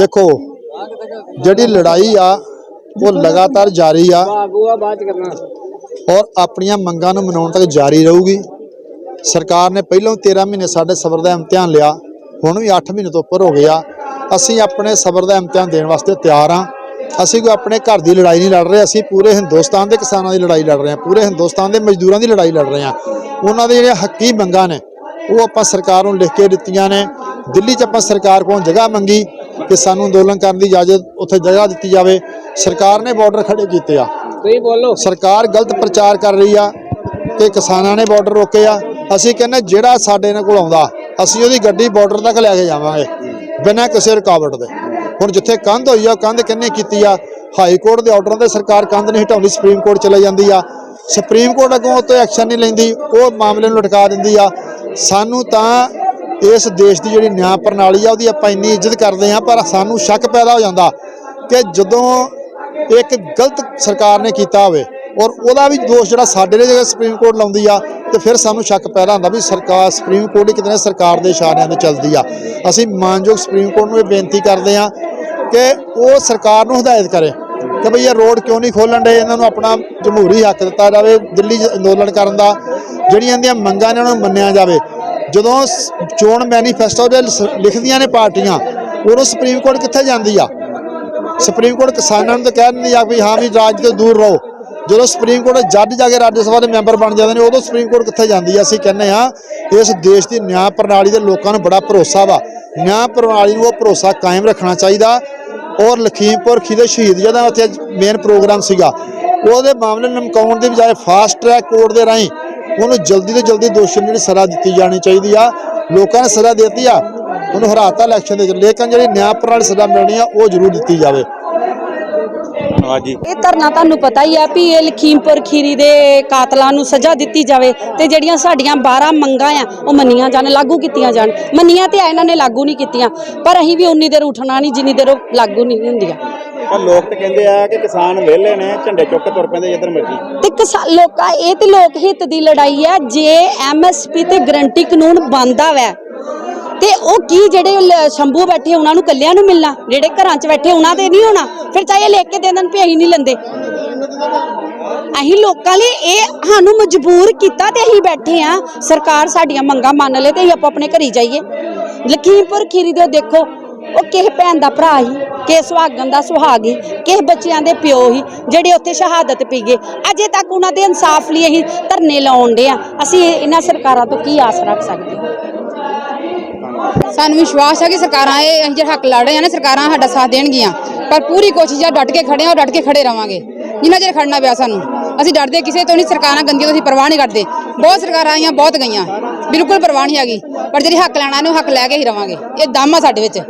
ਦੇਖੋ, ਜਿਹੜੀ ਲੜਾਈ ਆ, ਉਹ ਲਗਾਤਾਰ ਜਾਰੀ ਆ। ਔਰ ਆਪਣੀਆਂ ਮੰਗਾਂ ਨੂੰ ਮਨਾਉਣ ਤੱਕ ਜਾਰੀ ਰਹੂਗੀ। ਸਰਕਾਰ ਨੇ ਪਹਿਲਾਂ 13 ਮਹੀਨੇ ਸਾਡੇ ਸਬਰ ਦਾ ਇਮਤਿਹਾਨ ਲਿਆ, ਹੁਣ ਵੀ 8 ਮਹੀਨੇ ਤੋਂ ਉੱਪਰ ਹੋ ਗਏ ਆ। ਅਸੀਂ ਆਪਣੇ ਸਬਰ ਦਾ ਇਮਤਿਹਾਨ ਦੇਣ ਵਾਸਤੇ ਤਿਆਰ ਆ ਅਸੀਂ ਕੋਈ ਆਪਣੇ ਘਰ ਦੀ ਲੜਾਈ ਨਹੀਂ ਲੜ ਰਹੇ, ਅਸੀਂ ਪੂਰੇ ਹਿੰਦੁਸਤਾਨ ਦੇ ਕਿਸਾਨਾਂ ਦੀ ਲੜਾਈ ਲੜ ਰਹੇ ਹਾਂ, ਪੂਰੇ ਹਿੰਦੁਸਤਾਨ ਦੇ ਮਜ਼ਦੂਰਾਂ ਦੀ ਲੜਾਈ ਲੜ ਰਹੇ ਹਾਂ। ਉਹਨਾਂ ਦੇ ਜਿਹੜੇ ਹੱਕੀ ਮੰਗਾਂ ਨੇ, ਉਹ ਆਪਾਂ ਸਰਕਾਰ ਨੂੰ ਲਿਖ ਕੇ ਦਿੱਤੀਆਂ ਨੇ। ਦਿੱਲੀ 'ਚ ਆਪਾਂ ਸਰਕਾਰ ਕੋਲ ਜਗ੍ਹਾ ਮੰਗੀ। ਕਿ ਸਾਨੂੰ ਅੰਦੋਲਨ ਕਰਨ ਦੀ ਇਜਾਜ਼ਤ ਉੱਥੇ ਜਗ੍ਹਾ ਦਿੱਤੀ ਜਾਵੇ। ਸਰਕਾਰ ਨੇ ਬਾਰਡਰ ਖੜੇ ਕੀਤੇ ਆ। ਤੁਸੀਂ ਬੋਲੋ। ਸਰਕਾਰ ਗਲਤ ਪ੍ਰਚਾਰ ਕਰ ਰਹੀ ਆ ਕਿ ਕਿਸਾਨਾਂ ਨੇ ਬਾਰਡਰ ਰੋਕੇ ਆ। ਅਸੀਂ ਕਹਿੰਦੇ ਜਿਹੜਾ ਸਾਡੇ ਨਾਲ ਕੋਲ ਆਉਂਦਾ ਅਸੀਂ ਉਹਦੀ ਗੱਡੀ ਬਾਰਡਰ ਤੱਕ ਲੈ ਕੇ ਜਾਵਾਂਗੇ ਬਿਨਾਂ ਕਿਸੇ ਰੁਕਾਵਟ ਦੇ। ਹੁਣ ਜਿੱਥੇ ਕੰਧ ਹੋਈ ਆ ਉਹ ਕੰਧ ਕਿੰਨੇ ਕੀਤੀ ਆ? ਹਾਈ ਕੋਰਟ ਦੇ ਆਰਡਰਾਂ ਤੇ ਸਰਕਾਰ ਕੰਧ ਨਹੀਂ ਹਟਾਉਂਦੀ ਸੁਪਰੀਮ ਕੋਰਟ ਚਲੇ ਜਾਂਦੀ ਆ। ਸੁਪਰੀਮ ਕੋਰਟ ਅੱਗੋਂ ਉੱਤੇ ਐਕਸ਼ਨ ਨਹੀਂ ਲੈਂਦੀ ਉਹ ਮਾਮਲੇ ਨੂੰ ਲਟਕਾ ਦਿੰਦੀ ਆ। ਸਾਨੂੰ ਤਾਂ ਇਸ ਦੇਸ਼ ਦੀ ਜਿਹੜੀ ਨਿਆਂ ਪ੍ਰਣਾਲੀ ਆ, ਉਹਦੀ ਆਪਾਂ ਇੰਨੀ ਇੱਜ਼ਤ ਕਰਦੇ ਆ ਪਰ ਸਾਨੂੰ ਸ਼ੱਕ ਪੈਦਾ ਹੋ ਜਾਂਦਾ ਕਿ ਜਦੋਂ ਇੱਕ ਗਲਤ ਸਰਕਾਰ ਨੇ ਕੀਤਾ ਹੋਵੇ ਔਰ ਉਹਦਾ ਵੀ ਦੋਸ਼ ਜਿਹੜਾ ਸਾਡੇ ਦੇ ਜਗ੍ਹਾ ਸੁਪਰੀਮ ਕੋਰਟ ਲਾਉਂਦੀ ਆ, ਤੇ ਫਿਰ ਸਾਨੂੰ ਸ਼ੱਕ ਪੈਦਾ ਹੁੰਦਾ ਵੀ ਸਰਕਾਰ ਸੁਪਰੀਮ ਕੋਰਟ ਹੀ ਕਿਤੇ ਨਾ ਸਰਕਾਰ ਦੇ ਇਸ਼ਾਰਿਆਂ ਤੇ ਚੱਲਦੀ ਆ। ਅਸੀਂ ਮਾਨਯੋਗ ਸੁਪਰੀਮ ਕੋਰਟ ਨੂੰ ਇਹ ਬੇਨਤੀ ਕਰਦੇ ਆ ਕਿ ਉਹ ਸਰਕਾਰ ਨੂੰ ਹਦਾਇਤ ਕਰੇ ਕਿ ਭਈ ਇਹ ਰੋਡ ਕਿਉਂ ਨਹੀਂ ਖੋਲਣ ਦੇ ਇਹਨਾਂ ਨੂੰ ਆਪਣਾ ਜਮਹੂਰੀ ਹੱਕ ਦਿੱਤਾ ਜਾਵੇ, ਦਿੱਲੀ 'ਚ ਅੰਦੋਲਨ ਕਰਨ ਦਾ। ਜਿਹੜੀਆਂ ਇਹਦੀਆਂ ਮੰਗਾਂ ਨੇ, ਉਹਨਾਂ ਨੂੰ ਮੰਨਿਆ ਜਾਵੇ। ਜਦੋਂ ਚੋਣ ਮੈਨੀਫੈਸਟੋ ਦੇ ਲਿਖਦੀਆਂ ਨੇ ਪਾਰਟੀਆਂ, ਉਦੋਂ ਸੁਪਰੀਮ ਕੋਰਟ ਕਿੱਥੇ ਜਾਂਦੀ ਆ? ਸੁਪਰੀਮ ਕੋਰਟ ਕਿਸਾਨਾਂ ਨੂੰ ਤਾਂ ਕਹਿ ਦਿੰਦੀ ਆ ਵੀ ਹਾਂ ਵੀ ਰਾਜ ਤੋਂ ਦੂਰ ਰਹੋ। ਜਦੋਂ ਸੁਪਰੀਮ ਕੋਰਟ ਜੱਜ ਜਾ ਕੇ ਰਾਜ ਸਭਾ ਦੇ ਮੈਂਬਰ ਬਣ ਜਾਂਦੇ ਨੇ, ਉਦੋਂ ਸੁਪਰੀਮ ਕੋਰਟ ਕਿੱਥੇ ਜਾਂਦੀ ਆ? ਅਸੀਂ ਕਹਿੰਦੇ ਆ ਇਸ ਦੇਸ਼ ਦੀ ਨਿਆਂ ਪ੍ਰਣਾਲੀ ਦੇ ਲੋਕਾਂ ਨੂੰ ਬੜਾ ਭਰੋਸਾ ਵਾ। ਨਿਆਂ ਪ੍ਰਣਾਲੀ ਨੂੰ ਉਹ ਭਰੋਸਾ ਕਾਇਮ ਰੱਖਣਾ ਚਾਹੀਦਾ। ਔਰ ਲਖੀਮਪੁਰ ਖੀਦੇ ਸ਼ਹੀਦ ਜਿਹਦਾ ਉੱਥੇ ਮੇਨ ਪ੍ਰੋਗਰਾਮ ਸੀਗਾ। ਉਹਦੇ ਮਾਮਲੇ ਨਮਕਾਉਣ ਦੀ ਬਜਾਏ ਫਾਸਟ ਟਰੈਕ ਕੋਰਟ ਦੇ ਰਾਹੀਂ ਉਹਨੂੰ ਜਲਦੀ ਤੋਂ ਜਲਦੀ ਦੋਸ਼ੀ ਜਿਹੜੀ ਸਜ਼ਾ ਦਿੱਤੀ ਜਾਣੀ ਚਾਹੀਦੀ ਆ, ਲੋਕਾਂ ਨੇ ਸਜ਼ਾ ਦੇ ਦਿੱਤੀ ਆ, ਉਹਨੂੰ ਹਰਾਤਾ ਇਲੈਕਸ਼ਨ ਦੇ ਵਿੱਚ। ਲੇਕਿਨ ਜਿਹੜੀ ਨਿਆਂ ਪ੍ਰਣਾਲੀ ਸਜ਼ਾ ਮਿਲਣੀ ਆ, ਉਹ ਜ਼ਰੂਰ ਦਿੱਤੀ ਜਾਵੇ। ਹਾਂਜੀ ਇਹ ਧਰਨਾ ਤੁਹਾਨੂੰ ਪਤਾ ਹੀ ਆ ਵੀ ਇਹ ਲਖੀਮਪੁਰ ਖੀਰੀ ਦੇ ਕਾਤਲਾਂ ਨੂੰ ਸਜ਼ਾ ਦਿੱਤੀ ਜਾਵੇ ਤੇ ਜਿਹੜੀਆਂ ਸਾਡੀਆਂ 12 ਮੰਗਾਂ ਆ ਉਹ ਮੰਨੀਆਂ ਜਾਣ ਲਾਗੂ ਕੀਤੀਆਂ ਜਾਣ। ਮੰਨੀਆਂ ਤੇ ਆ ਇਹਨਾਂ ਨੇ ਲਾਗੂ ਨਹੀਂ ਕੀਤੀਆਂ। ਪਰ ਅਸੀਂ ਵੀ ਉਨੀ ਦੇਰ ਉੱਠਣਾ ਨਹੀਂ ਜਿੰਨੀ ਦੇਰ ਉਹ ਲਾਗੂ ਨਹੀਂ ਹੁੰਦੀਆਂ। ਪਰ ਲੋਕ ਤੇ ਕਹਿੰਦੇ ਆ ਕਿ ਕਿਸਾਨ ਵਿਹਲੇ ਨੇ ਝੰਡੇ ਚੁੱਕ ਕੇ ਤੁਰ ਪੈਂਦੇ ਜਿੱਧਰ ਮਰਜ਼ੀ। ਤੇ ਕਿਸਾ- ਲੋਕਾਂ ਇਹ ਤੇ ਲੋਕ ਹਿੱਤ ਦੀ ਲੜਾਈ ਹੈ ਜੇ ਐਮਐਸਪੀ ਤੇ ਗਰੰਟੀ ਕਾਨੂੰਨ ਬੰਦਾ ਵੈ ਤੇ ਉਹ ਕੀ ਜਿਹੜੇ ਸ਼ੰਭੂ ਬੈਠੇ ਉਹਨਾਂ ਨੂੰ ਕੱਲਿਆਂ ਨੂੰ ਮਿਲਣਾ? ਜਿਹੜੇ ਘਰਾਂ 'ਚ ਬੈਠੇ ਉਹਨਾਂ ਦੇ ਨਹੀਂ ਹੋਣਾ? ਫਿਰ ਚਾਹੇ ਲੈ ਕੇ ਦੇ ਦੇਣ, ਵੀ ਅਸੀਂ ਨਹੀਂ ਲੈਂਦੇ। ਅਸੀਂ ਲੋਕਾਂ ਲਈ ਇਹ ਸਾਨੂੰ ਮਜਬੂਰ ਕੀਤਾ ਤੇ ਅਸੀਂ ਬੈਠੇ ਆ। ਸਰਕਾਰ ਸਾਡੀਆਂ ਮੰਗਾਂ ਮੰਨ ਲੇ ਤੇ ਅਸੀਂ ਆਪੋ ਆਪਣੇ ਘਰੀ ਜਾਈਏ। ਲਖੀਮਪੁਰ ਖੀਰੀ ਦੇ ਦੇਖੋ, ਉਹ ਕਿਸੇ ਭੈਣ ਦਾ ਭਰਾ ਹੀ ਕਿਸੇ ਸੁਹਾਗਣ ਦਾ ਸੁਹਾਗ ਹੀ ਕਿਸੇ ਬੱਚਿਆਂ ਦੇ ਪਿਓ ਹੀ ਜਿਹੜੇ ਉੱਥੇ ਸ਼ਹਾਦਤ ਪੀ ਗਏ। ਅਜੇ ਤੱਕ ਉਹਨਾਂ ਦੇ ਇਨਸਾਫ ਲਈ ਅਸੀਂ ਧਰਨੇ ਲਾਉਣ ਦੇ ਆ। ਅਸੀਂ ਇਹਨਾਂ ਸਰਕਾਰਾਂ ਤੋਂ ਕੀ ਆਸ ਰੱਖ ਸਕਦੇ? ਹਾਂ ਸਾਨੂੰ ਵਿਸ਼ਵਾਸ ਹੈ ਕਿ ਸਰਕਾਰਾਂ ਇਹ ਅਸੀਂ ਜਿਹੜਾ ਹੱਕ ਲੜ ਰਹੇ ਆ ਨਾ, ਸਰਕਾਰਾਂ ਸਾਡਾ ਸਾਥ ਦੇਣਗੀਆਂ। ਪਰ ਪੂਰੀ ਕੋਸ਼ਿਸ਼ ਆ ਡਟ ਕੇ ਖੜੇ ਆ ਔਰ ਡਟ ਕੇ ਖੜੇ ਰਵਾਂਗੇ। ਜਿੰਨਾ ਚਿਰ ਖੜਨਾ ਪਿਆ ਸਾਨੂੰ। ਅਸੀਂ ਡਰਦੇ ਕਿਸੇ ਤੋਂ ਨਹੀਂ, ਸਰਕਾਰਾਂ ਗੰਦੀਆਂ ਤੋਂ ਅਸੀਂ ਪਰਵਾਹ ਨਹੀਂ ਕਰਦੇ। ਬਹੁਤ ਸਰਕਾਰਾਂ ਆਈਆਂ, ਬਹੁਤ ਗਈਆਂ। ਬਿਲਕੁਲ ਪਰਵਾਹ ਨਹੀਂ ਹੈਗੀ। ਪਰ ਜਿਹੜੀ ਹੱਕ ਲੈਣਾ ਇਹਨੂੰ ਹੱਕ ਲੈ ਕੇ ਹੀ ਰਵਾਂਗੇ। ਇਹ ਦਮ ਆ ਸਾਡੇ ਵਿੱਚ।